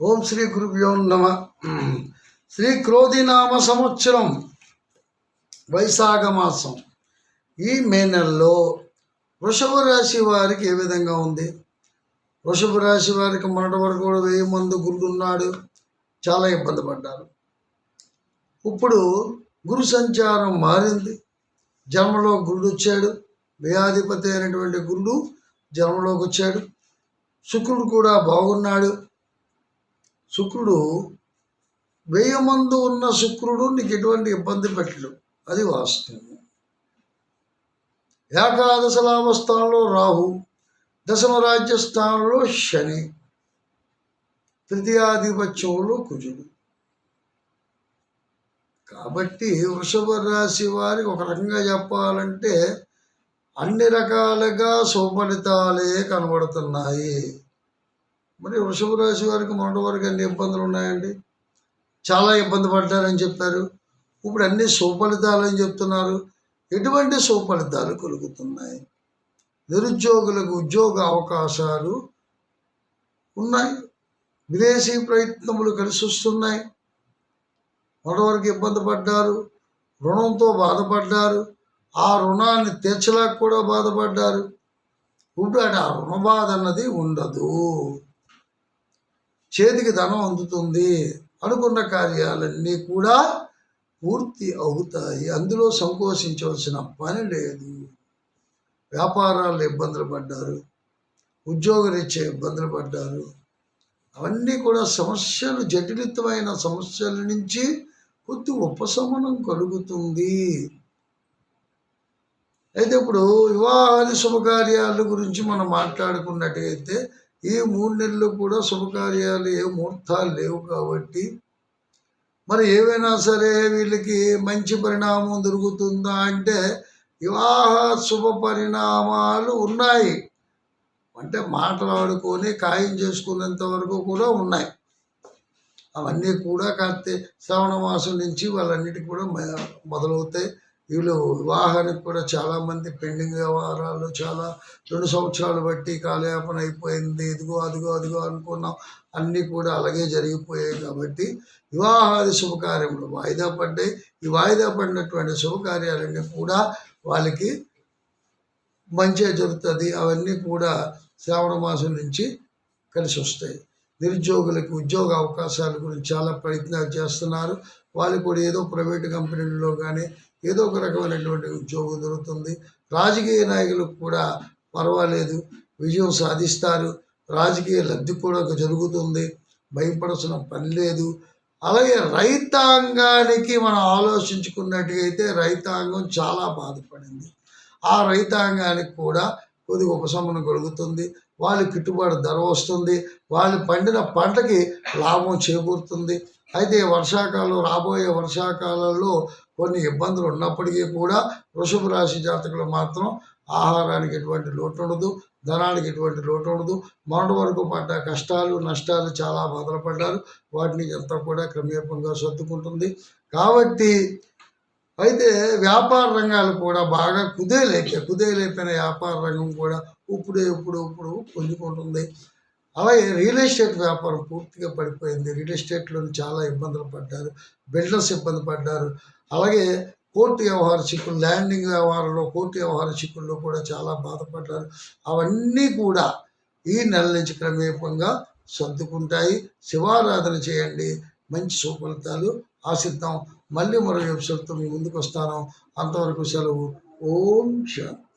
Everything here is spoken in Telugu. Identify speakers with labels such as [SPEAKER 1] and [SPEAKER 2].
[SPEAKER 1] ఓం శ్రీ గురుభ్యో నమ. శ్రీ క్రోధినామ సంవత్సరం వైశాఖ మాసం. ఈ మే నెలలో వృషభ రాశి వారికి ఏ విధంగా ఉంది? వృషభ రాశి వారికి మొన్నటి వరకు కూడా వెయ్యి మంది గురుడున్నాడు చాలా ఇబ్బంది పడ్డారు. ఇప్పుడు గురు సంచారం మారింది. జన్మలో గురుడు వచ్చాడు. వ్యయాధిపతి అయినటువంటి గురుడు జన్మలోకి వచ్చాడు. శుక్రుడు కూడా బాగున్నాడు. శుక్రుడు వెయ్యి మందు ఉన్న శుక్రుడు నీకు ఎటువంటి ఇబ్బంది పెట్టడు. అది వాస్తవం. ఏకాదశ లాభస్థానంలో రాహు దశమ రాజ్య స్థానంలో శని తృతీయాధిపత్యంలో కుజుడు. కాబట్టి వృషభ రాశి వారికి ఒక రకంగా చెప్పాలంటే అన్ని రకాలుగా సుఫలితాలే కనబడుతున్నాయి. మరి వృషభ రాశి వారికి మొన్నటి వరకు అన్ని ఇబ్బందులు ఉన్నాయండి. చాలా ఇబ్బంది పడ్డారని చెప్పారు ఇప్పుడు అన్ని సుఫలితాలని అని చెప్తున్నారు. ఎటువంటి సుఫలితాలు కలుగుతున్నాయి? నిరుద్యోగులకు ఉద్యోగ అవకాశాలు ఉన్నాయి. విదేశీ ప్రయత్నములు కలిసి వస్తున్నాయి. మొదటి ఇబ్బంది పడ్డారు. రుణంతో బాధపడ్డారు. ఆ రుణాన్ని తీర్చలేక కూడా బాధపడ్డారు. ఇప్పుడు ఆ రుణ బాధ అన్నది ఉండదు. చేతికి ధనం అందుతుంది అనుకున్న కార్యాలన్నీ కూడా పూర్తి అవుతాయి. అందులో సంకోచించవలసిన పని లేదు. వ్యాపారాలు ఇబ్బందులు పడ్డారు. ఉద్యోగరీత్యా ఇబ్బందులు పడ్డారు. అవన్నీ కూడా సమస్యలు జటిలితమైన సమస్యల నుంచి కొద్ది ఉపశమనం కలుగుతుంది. అయితే ఇప్పుడు వివాహాది శుభకార్యాల గురించి మనం మాట్లాడుకున్నట్టయితే ఈ మూడు నెలలు కూడా శుభకార్యాలు ఏ ముహూర్తాలు లేవు కాబట్టి. మరి ఏవైనా సరే వీళ్ళకి మంచి పరిణామం దొరుకుతుందా అంటే వివాహ శుభ పరిణామాలు ఉన్నాయి. అంటే మాట్లాడుకొని ఖాయం చేసుకునేంత వరకు కూడా ఉన్నాయి. అవన్నీ కూడా కార్తీ శ్రావణ మాసం నుంచి వాళ్ళన్నిటికీ కూడా మొదలవుతాయి. వీళ్ళు వివాహానికి కూడా చాలామంది పెండింగ్ వ్యవహారాలు చాలా రెండు సంవత్సరాలు బట్టి కాలయాపన అయిపోయింది. ఇదిగో అదిగో అదిగో అనుకున్నాం. అన్నీ కూడా అలాగే జరిగిపోయాయి కాబట్టి వివాహాది శుభకార్యములు వాయిదా పడ్డాయి ఈ వాయిదా పడినటువంటి శుభకార్యాలన్నీ కూడా వాళ్ళకి మంచిగా జరుగుతుంది. అవన్నీ కూడా శ్రావణ మాసం నుంచి కలిసి వస్తాయి నిరుద్యోగులకు ఉద్యోగ అవకాశాల గురించి చాలా ప్రయత్నాలు చేస్తున్నారు. వాళ్ళు కూడా ఏదో ప్రైవేట్ కంపెనీల్లో కానీ ఏదో ఒక రకమైనటువంటి ఉద్యోగం దొరుకుతుంది. రాజకీయ నాయకులకు కూడా పర్వాలేదు. విజయం సాధిస్తారు. రాజకీయ లబ్ధి కూడా జరుగుతుంది. భయపడాల్సిన పని లేదు. అలాగే రైతాంగానికి మనం ఆలోచించుకున్నట్టుగైతే రైతాంగం చాలా బాధపడింది. ఆ రైతాంగానికి కూడా కొద్దిగా ఉపశమనం కలుగుతుంది. వాళ్ళు గిట్టుబాటు ధర వస్తుంది. వాళ్ళు పండిన పంటకి లాభం చేకూరుతుంది. అయితే వర్షాకాలం రాబోయే వర్షాకాలంలో కొన్ని ఇబ్బందులు ఉన్నప్పటికీ కూడా వృషభ రాశి జాతకులు మాత్రం ఆహారానికి ఎటువంటి లోటు ఉండదు ధనానికి ఎటువంటి లోటు ఉండదు. మొన్నటి వరకు పడ్డ కష్టాలు నష్టాలు చాలా బాధలు వాటిని ఎంత కూడా క్రమేపంగా సర్దుకుంటుంది. కాబట్టి అయితే వ్యాపార రంగాలు కూడా బాగా కుదేలేక కుదేలేపిన వ్యాపార రంగం కూడా ఇప్పుడే ఇప్పుడు ఇప్పుడు పొందుకుంటుంది అలాగే రియల్ ఎస్టేట్ వ్యాపారం పూర్తిగా పడిపోయింది. రియల్ ఎస్టేట్లో చాలా ఇబ్బందులు పడ్డారు. బిల్డర్స్ ఇబ్బంది పడ్డారు. అలాగే కోర్టు వ్యవహార చిక్కులు ల్యాండింగ్ వ్యవహారంలో కోర్టు వ్యవహార చిక్కుల్లో కూడా చాలా బాధపడ్డారు. అవన్నీ కూడా ఈ నెల నుంచి క్రమేపంగా సర్దుకుంటాయి. శివారాధన చేయండి. మంచి సుఫలితాలు ఆశిద్దాం. మళ్ళీ మరో ఎపిసోడ్తో మీ ముందుకు వస్తాను. అంతవరకు సెలవు. ఓం శాంతి.